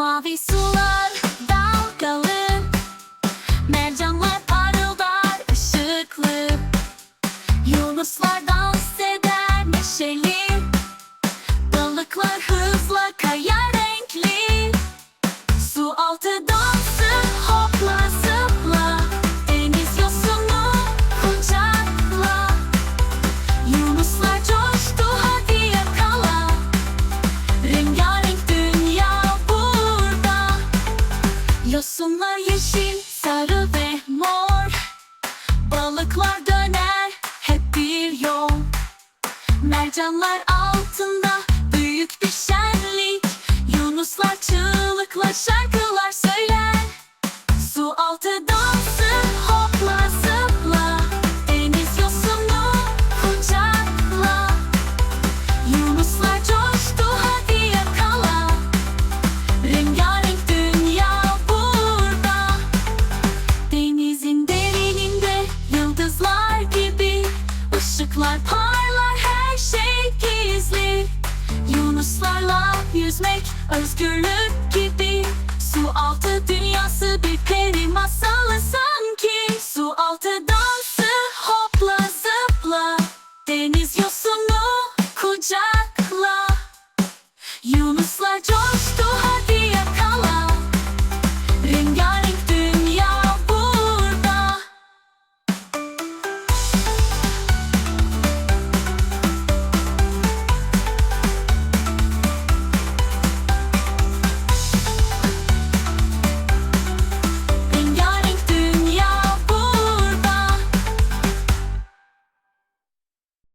Mavi sular dalgalı Mercanlar parıldar ışıklı. Yunuslar dans eder neşeli. Yosunlar yeşil, sarı ve mor. Balıklar döner hep bir yol. Mercanlar altında şey gizli. Yunuslarla yüzmek özgürlük gibi. Su